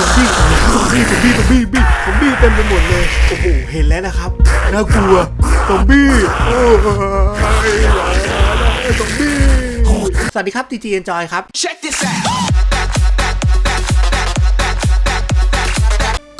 ซอมบี้ซอมบี้ซอมบี้ซอมบี้บี้ซอมบี้เต็มไปหมดเลยโอ้โหเห็นแล้วนะครับน่ากลัวซอมบี้โอ้ยซอมบี้สวัสดีครับ TG Enjoy ครับ Check this out.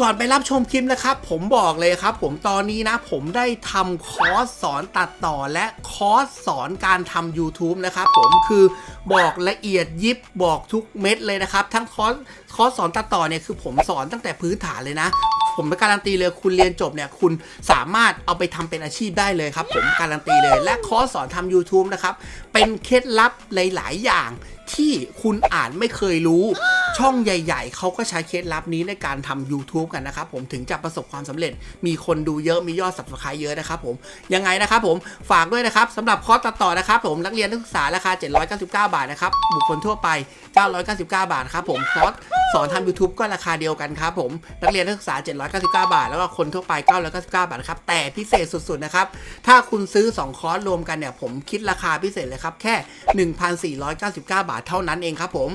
ก่อนไปรับชมคลิปนะครับ ผมบอกเลยครับ ผมตอนนี้นะ ผมได้ทำคอร์สสอนตัดต่อและคอร์สสอนการทำ YouTube นะครับผมคือบอกละเอียดยิบบอกทุกเม็ดเลยนะครับ ทั้งคอร์สคอร์สสอนตัดต่อเนี่ยคือผมสอนตั้งแต่พื้นฐานเลยนะ ผมการันตีเลยคุณเรียนจบเนี่ยคุณสามารถเอาไปทำเป็นอาชีพได้เลยครับ ผมการันตีเลย และคอร์สสอนทำ YouTube นะครับเป็นเคล็ดลับหลาย ๆ อย่างที่คุณอ่านไม่เคยรู้ ช่องใหญ่ ๆ เขาก็ใช้เคล็ดลับนี้ในการทำ YouTube กันนะครับผมถึงจะประสบความสำเร็จ มีคนดูเยอะมียอด subscribe เยอะนะครับผมยังไงนะครับผมฝากด้วยนะครับสำหรับคอร์สตัดต่อนะครับผมนักเรียนนักศึกษาราคา 799 บาทนะครับบุคคลทั่วไป 999 บาทครับผมคอร์สสอนทำ YouTube ก็ราคาเดียวกันครับผมนักเรียนนักศึกษา 799 บาท แล้วก็คนทั่วไป 999 บาทครับแต่พิเศษสุดๆนะครับถ้าคุณซื้อ 2 คอร์สรวมกันเนี่ยผมคิดราคาพิเศษเลยครับแค่ 1,499 บาทเท่านั้นเองครับผม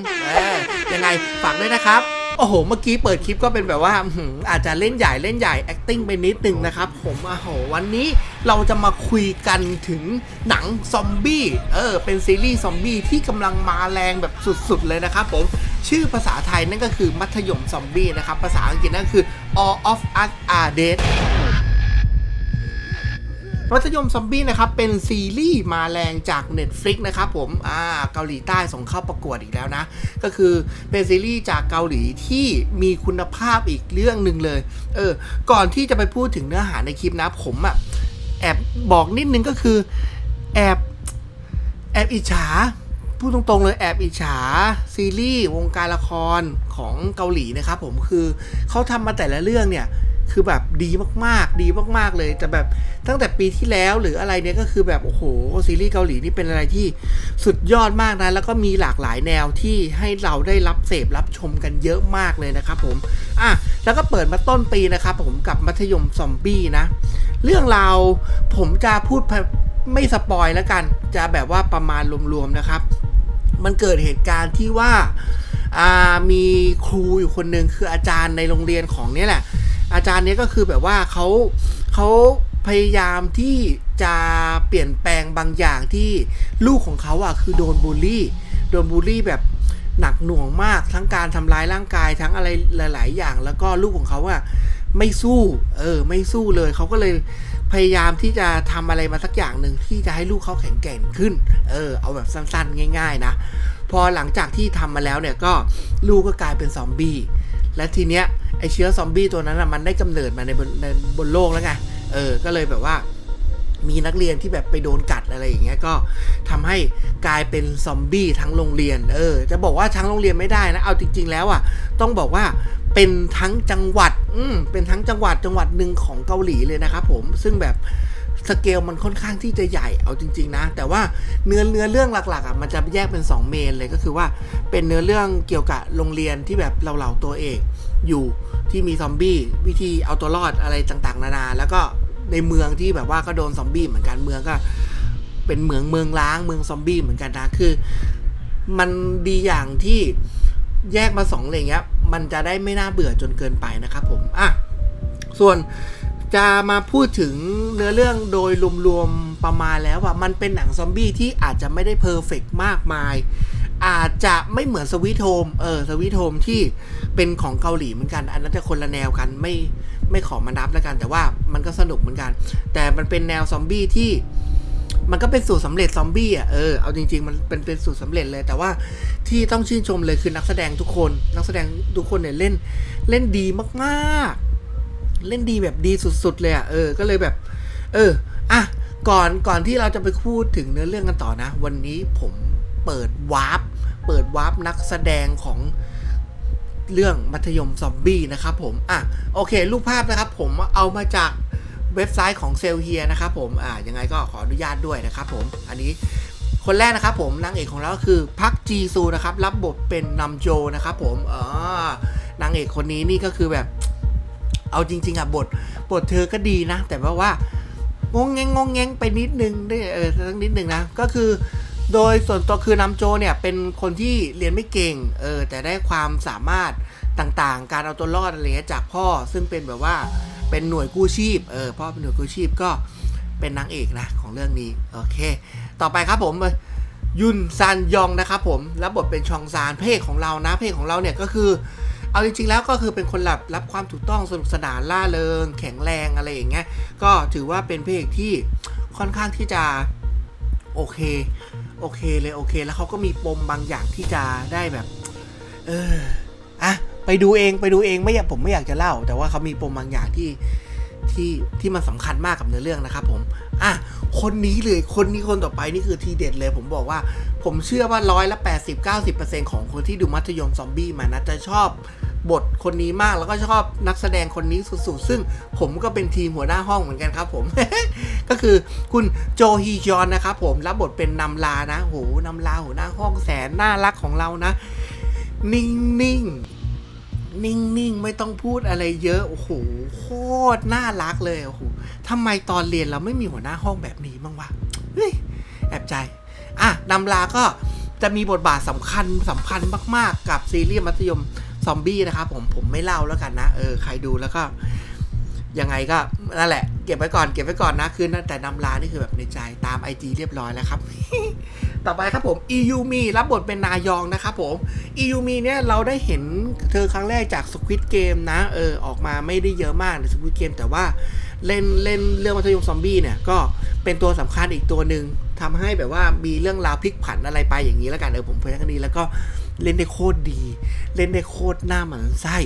ยังไงฝากด้วยนะครับ โอ้โห เมื่อกี้เปิดคลิปก็เป็นแบบว่าอื้อหืออาจจะเล่นใหญ่เล่นใหญ่ acting ไปนิดนึงนะครับผมโอ้โหวันนี้เราจะมาคุยกันถึงหนังซอมบี้เออเป็นซีรีส์ซอมบี้ที่กำลังมาแรงแบบสุดๆเลยนะครับผมชื่อภาษาไทยนั่นก็คือมัธยมซอมบี้นะครับภาษาอังกฤษนั่นคือ all of us are dead มัธยมซอมบี้นะครับเป็นซีรีส์มาแรงจาก Netflix นะครับผมอ่าเกาหลีใต้ส่งเข้าประกวดอีกแล้วนะ ก็คือเป็นซีรีส์จากเกาหลีที่มีคุณภาพอีกเรื่องหนึ่งเลย เออ ก่อนที่จะไปพูดถึงเนื้อหาในคลิปนะ ผมอะแอบบอกนิดนึงก็คือแอบแอบอิจฉาพูดตรงๆเลยแอบอิจฉาซีรีส์วงการละครของเกาหลีนะครับผมคือเขาทำมาแต่ละเรื่องเนี่ย คือแบบดีมากๆ ดีมากๆเลยแต่แบบตั้งแต่ปีที่แล้วหรืออะไรเนี่ยก็คือแบบโอ้โหซีรีส์เกาหลีนี่เป็นอะไรที่สุดยอดมากนะ แล้วก็มีหลากหลายแนวที่ให้เราได้รับเสพรับชมกันเยอะมากเลยนะครับผมอะแล้วก็เปิดมาต้นปีนะครับผมกับมัธยมซอมบี้นะ เรื่องราวผมจะพูดไม่สปอยแล้วกัน จะแบบว่าประมาณรวมๆนะครับ มันเกิดเหตุการณ์ที่ว่าอ่ามีครูอยู่คนหนึ่งคืออาจารย์ในโรงเรียนของเนี่ยแหละ อาจารย์เนี้ยก็คือแบบว่าเขาเขาพยายามที่จะเปลี่ยนแปลงบางอย่างที่ลูกของเขาอะคือโดนบูลลี่ โดนบูลลี่แบบหนักหน่วงมากทั้งการทำร้ายร่างกายทั้งอะไรหลาย ๆ อย่าง แล้วก็ลูกของเขาอะไม่สู้ เออ ไม่สู้เลยเขาก็เลยพยายามที่จะทำอะไรมาสักอย่างหนึ่งที่จะให้ลูกเขาแข็งแกร่งขึ้น เออ เอาแบบสั้นๆ ง่าย ๆ นะ พอหลังจากที่ทำมาแล้วเนี่ยก็ลูกก็กลายเป็นซอมบี้ และทีเนี้ยไอเชื้อซอมบี้ตัวนั้นอะมันได้กำเนิดมาในบนในบนโลกแล้วไง เออ ก็เลยแบบว่า มีนักเรียนที่แบบไปโดนกัดอะไรอย่างเงี้ย ก็ทำให้กลายเป็นซอมบี้ทั้งโรงเรียน เออ จะบอกว่าทั้งโรงเรียนไม่ได้นะ เอาจริง ๆ แล้วอะ ต้องบอกว่าเป็นทั้งจังหวัด อืมเป็นทั้งจังหวัดจังหวัดหนึ่งของเกาหลีเลยนะครับผม ซึ่งแบบ สเกลมันค่อนข้างที่จะใหญ่เอาจริง ๆ นะ แต่ว่าเนื้อเนื้อเรื่องหลักๆอะมันจะแยกเป็น 2 เมนเลยก็คือว่าเป็นเนื้อเรื่องเกี่ยวกับโรงเรียนที่แบบเราเหล่าตัวเอกอยู่ที่มีซอมบี้วิธีเอาตัวรอดอะไรต่างๆ นานา แล้วก็ในเมืองที่แบบว่าก็โดนซอมบี้เหมือนกันเมืองก็ เป็นเมืองเมืองล้างเมืองซอมบี้เหมือนกันนะคือ มันดีอย่างที่แยกมาสองอะไรเงี้ยมันจะได้ไม่น่าเบื่อจนเกินไปนะครับผมอะส่วน จะมาพูดถึงเนื้อเรื่องโดยรวมๆประมาณแล้วว่ามันเป็นหนังซอมบี้ที่อาจจะไม่ได้เพอร์เฟกมากมาย อาจจะไม่เหมือนสวิตโฮมเออสวิตโฮมที่เป็นของเกาหลีเหมือนกัน อันนั้นจะคนละแนวกันไม่ไม่ขอมานับแล้วกัน แต่ว่ามันก็สนุกเหมือนกัน แต่มันเป็นแนวซอมบี้ที่มันก็เป็นสูตรสำเร็จซอมบี้อะเออเอาจริงๆมันเป็นเป็นสูตรสำเร็จเลย แต่ว่าที่ต้องชื่นชมเลยคือนักแสดงทุกคน นักแสดงทุกคนเนี่ยเล่นเล่นดีมากๆ เล่นดีแบบดีสุด ๆ เลยอะเออก็เลยแบบ เอออะก่อนก่อนที่เราจะไปพูดถึงเนื้อเรื่องกันต่อนะ วันนี้ผมเปิดวาร์ปเปิดวาร์ปนักแสดงของเรื่องมัธยมซอมบี้นะครับผมอะโอเค รูปภาพนะครับ ผมเอามาจากเว็บไซต์ของเซลเฮียนะครับผมอ่ายังไงก็ขออนุญาตด้วยนะครับผมอันนี้คนแรกนะครับผมนางเอกของเราก็คือพักจีซูนะครับรับบทเป็นนำโจนะครับผมอ่านางเอกคนนี้นี่ก็คือแบบ เอาจริง ๆอะบทบทเธอก็ดีนะ แต่ว่าว่างงแงงงงแงงไปนิดนึงได้เออสักนิดนึงนะ ก็คือโดยส่วนตัวคือนำโจเนี่ยเป็นคนที่เรียนไม่เก่งเออแต่ได้ความสามารถต่างๆ การเอาตัวรอดอะไรเงี้ยจากพ่อซึ่งเป็นแบบว่าเป็นหน่วยกู้ชีพเออพ่อเป็นหน่วยกู้ชีพก็เป็นนางเอกนะของเรื่องนี้โอเค ต่อไปครับผมยุนซานยองนะครับผมรับบทเป็นชองซานเพศของเรานะเพศของเราเนี่ยก็คือ เอาจริงๆแล้วก็คือเป็นคนรับรับความถูกต้องสนุกสนานล่าเริง แข็งแรงอะไรอย่างเงี้ยก็ถือว่าเป็นเพศที่ค่อนข้างที่จะโอเคโอเคเลยโอเค แล้วเขาก็มีปมบางอย่างที่จะได้แบบ เอออะไปดูเองไปดูเองไม่อยากผมไม่อยากจะเล่า แต่ว่าเขามีปมบางอย่างที่ที่ที่มันสำคัญมากกับเนื้อเรื่องนะครับผมอะคนนี้เลยคนนี้คนต่อไปนี่คือทีเด็ดเลย ผมบอกว่า ผมเชื่อว่าร้อยละ80 90ของคนที่ดูมัธยมซอมบี้มานะจะชอบ บทคนนี้มากแล้วก็ชอบนักแสดงคนนี้สุดๆ ซึ่งผมก็เป็นทีมหัวหน้าห้องเหมือนกันครับผม ก็คือคุณโจฮีจอนนะครับผมรับบทเป็นนำลานะโหนำลาหัวหน้าห้องแสนน่ารักของเรานะ นิ่งๆนิ่ง ๆ ไม่ต้องพูดอะไรเยอะ โอ้โห โคตรน่ารักเลย โอ้โหทำไมตอนเรียนเราไม่มีหัวหน้าห้องแบบนี้บ้างวะ เฮ้ย แอบใจ อะนำลาก็จะมีบทบาทสำคัญสำคัญมาก ๆ กับซีรีส์มัธยม ซอมบี้นะครับผมผมไม่เล่าแล้วกันนะเออใครดูแล้วก็ยังไงก็นั่นแหละ เก็บไว้ก่อนเก็บไว้ก่อนนะคือนั่นแต่นำลานี่คือแบบในใจตาม IG เรียบร้อยแล้วครับ ต่อไปครับผมอียูมีรับบทเป็นนายองนะครับผมอียูมีเนี่ยเราได้เห็นเธอครั้งแรกจาก Squid Game นะเออออกมาไม่ได้เยอะมากใน Squid Game แต่ว่าเล่นเล่นเรื่องมัธยมซอมบี้เนี่ยก็เป็นตัวสำคัญอีกตัวหนึ่งทำให้แบบว่ามีเรื่องราวพลิกผันอะไรไปอย่างนี้แล้วกันเออผมพูดแค่นี้แล้วก็ เล่นได้โคตรดี เล่นได้โคตรหน้าหมันไส้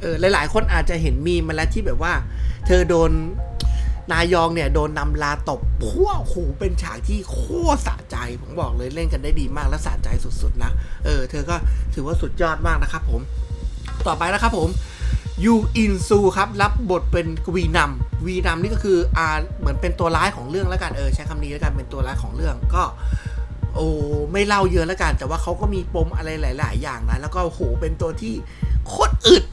เออหลายๆ คนอาจจะเห็นมีมาแล้วที่แบบว่า เธอโดนนายองเนี่ยโดนนำลาตบพัวโหเป็นฉากที่โคตรสะใจ ผมบอกเลยเล่นกันได้ดีมากและสะใจสุดๆนะ เออ เธอก็ถือว่าสุดยอดมากนะครับผม ต่อไปนะครับผมยูอินซูครับ รับบทเป็นวีนัมวีนัมนี่ก็คืออ่าเหมือนเป็นตัวร้ายของเรื่องแล้วกันเออใช้คำนี้แล้วกันเป็นตัวร้ายของเรื่องก็ โอ้ไม่เล่าเยอะแล้วกัน แต่ว่าเขาก็มีปมอะไรหลาย ๆ อย่างนะ แล้วก็โหเป็นตัวที่โคตรอึด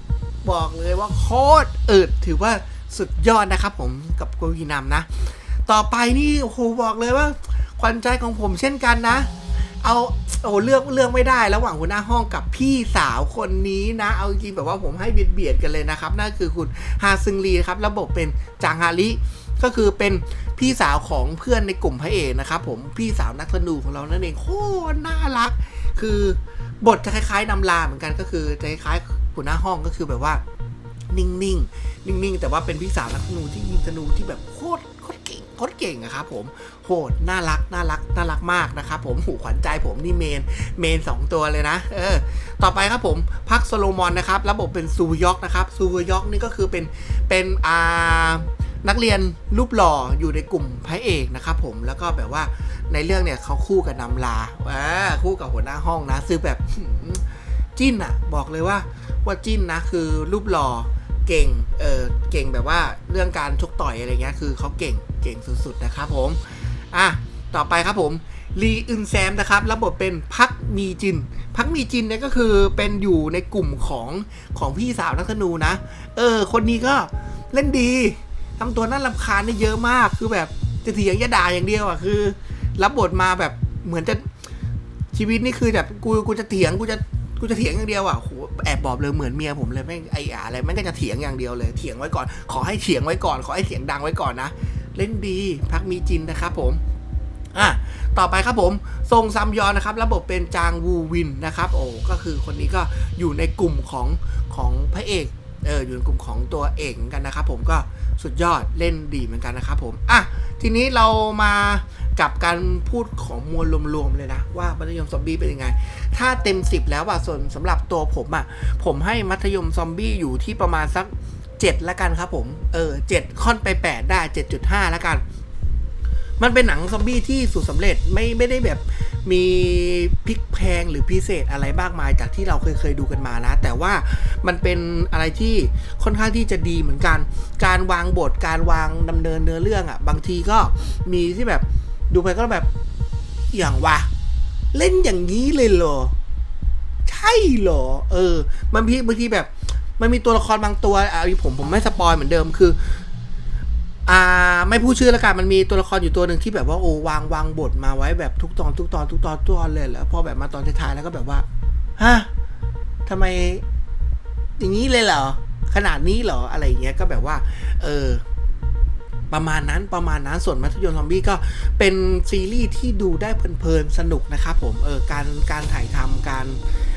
บอกเลยว่าโคตรอึด ถือว่าสุดยอดนะครับผมกับกวีนำนะ ต่อไปนี่โอ้โหบอกเลยว่าขวัญใจของผมเช่นกันนะ เอาโอ้เลือกเลือกไม่ได้ ระหว่างหัวหน้าห้องกับพี่สาวคนนี้นะ เอาจริงแบบว่าผมให้เบียดเบียดกันเลยนะครับนั่นคือคุณฮาซึงลีครับระบบเป็นจางฮาริก็คือเป็น พี่สาวของเพื่อนในกลุ่มพระเอกนะครับผมพี่สาวนักธนูของเรานั่นเองโคตรน่ารัก คือบทจะคล้ายๆนำลาเหมือนกันก็คือจะคล้ายๆหัวหน้าห้องก็คือแบบว่า นิ่งๆนิ่งๆแต่ว่าเป็นพี่สาวนักธนูที่ยิงธนูที่แบบโคตรโคตรเก่งโคตรเก่งอะครับผมโหดน่ารักน่ารักน่ารักมากนะครับผมหูขวัญใจผมนี่เมนเมนสองตัวเลยนะ เออ ต่อไปครับผมพักโซโลมอนนะครับ ระบบเป็นซูยอกนะครับซูยอกนี่ก็คือเป็นเป็นอ่า นักเรียนรูปหล่ออยู่ในกลุ่มพระเอกนะครับผมแล้วก็แบบว่าในเรื่องเนี่ยเขาคู่กับนำลาอ่าคู่กับหัวหน้าห้องนะซึ่งแบบจิ้นอะบอกเลยว่าว่าจิ้นนะคือรูปหล่อเก่งเออเก่งแบบว่าเรื่องการชกต่อยอะไรเงี้ยคือเขาเก่งเก่งสุดๆนะครับผมอะต่อไปครับผมลีอึนแซมนะครับรับบทเป็นพักมีจิน พักมีจินเนี่ยก็คือเป็นอยู่ในกลุ่มของของพี่สาวนักธนูนะ เออ คนนี้ก็เล่นดี ทำตัวน่ารำคาญได้เยอะมาก คือแบบจะเถียงจะด่าอย่างเดียวอะคือ รับบทมาแบบเหมือนจะชีวิตนี่คือแบบกูกูจะเถียงกูจะกูจะเถียงอย่างเดียวอะโหแอบบอกเลยเหมือนเมียผมเลยแม่งไอ้อะไรแม่งก็จะเถียงอย่างเดียวเลยเถียงไว้ก่อน ขอให้เถียงไว้ก่อน ขอให้เถียงดังไว้ก่อนนะเล่นดีพักมีจินนะครับผมอะต่อไปครับผมทรงซัมยอนนะครับ ระบบเป็นจางวูวินนะครับ โอ้ก็คือคนนี้ก็อยู่ในกลุ่มของของพระเอกเอออยู่ในกลุ่มของตัวเอกกันนะครับ ผมก็ สุดยอดเล่นดีเหมือนกันนะครับผมอะทีนี้เรามากับการพูดของมวลรวมๆเลยนะ ว่ามัธยมซอมบี้เป็นยังไง ถ้าเต็ม 10 แล้วอะส่วนสำหรับตัวผมอะผมให้มัธยมซอมบี้อยู่ที่ประมาณสัก7ละกันครับผมเออ7ค่อนไป 8 ได้ 7.5ล้วกัน มันเป็นหนังซอมบี้ที่สุดสำเร็จไม่ไม่ได้แบบมีพลิกแพงหรือพิเศษอะไรมากมายจากที่เราเคยเคยดูกันมานะ แต่ว่ามันเป็นอะไรที่ค่อนข้างที่จะดีเหมือนกัน การวางบทการวางดำเนินเนื้อเรื่องอะ่ะ บางทีก็มีที่แบบดูไปก็แบบอย่างวะเล่นอย่างนี้เลยเหรอ ใช่เหรอ เออ มันพี่บางทีแบบ มันมีตัวละครบางตัวอะผมผมไม่สปอยเหมือนเดิมคือ อ่าไม่พูดชื่อแล้วกันมันมีตัวละครอยู่ตัวหนึ่งที่แบบว่าโอ้วางวางบทมาไว้แบบทุกตอนทุกตอนทุกตอนทุกตอนเลยแล้วพอแบบมาตอนท้ายๆแล้วก็แบบว่าฮะทำไมอย่างนี้เลยเหรอ ขนาดนี้เหรออะไรอย่างเงี้ยก็แบบว่า เออ ประมาณนั้นประมาณนั้นส่วนมัธยมซอมบี้ก็เป็นซีรีส์ที่ดูได้เพลินๆสนุกนะครับผมเออการการถ่ายทำการ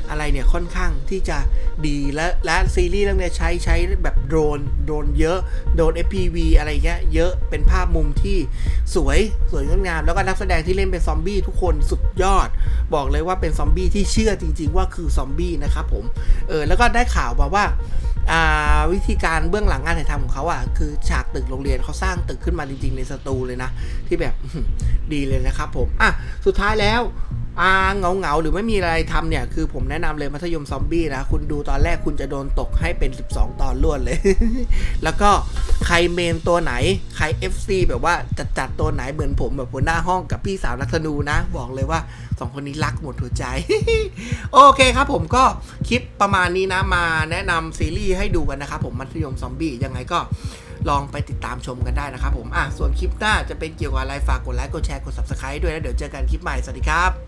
อะไรเนี่ยค่อนข้างที่จะดีและและซีรีส์เรื่องเนี้ยใช้ใช้แบบโดรนโดรนเยอะโดรน FPV อะไรเงี้ยเยอะเป็นภาพมุมที่สวยสวยงดงาม แล้วก็นักแสดงที่เล่นเป็นซอมบี้ทุกคนสุดยอด บอกเลยว่าเป็นซอมบี้ที่เชื่อจริง ๆ ว่าคือซอมบี้นะครับผมเออแล้วก็ได้ข่าวมาว่าอ่า วิธีการเบื้องหลังงานถ่ายทำของเขาอะคือฉากตึกโรงเรียนเขาสร้างตึกขึ้นมาจริงๆในสตูเลยนะ ที่แบบดีเลยนะครับผมอะสุดท้ายแล้ว อ่าเงาเงาๆหรือไม่มีอะไรทำเนี่ย คือผมแนะนำเลยมัธยมซอมบี้นะ คุณดูตอนแรกคุณจะโดนตกให้เป็น 12 ตอนรวดเลย แล้วก็ใครเมนตัวไหน ใคร FC แบบว่าจัดจัดๆตัวไหนเหมือนผมแบบหัวหน้าห้องกับพี่สาวนักธนูนะ บอกเลยว่าสองคนนี้รักหมดหัวใจ โอเคครับผมก็คลิปประมาณนี้นะมาแนะนำซีรีส์ให้ดูกันนะครับผมมัธยมซอมบี้ยังไงก็ลองไปติดตามชมกันได้นะครับผมอะส่วนคลิปหน้าจะเป็นเกี่ยวกับอะไรฝากกดไลค์กดแชร์กด subscribe ด้วยแล้วเดี๋ยวเจอกันคลิปใหม่สวัสดีครับ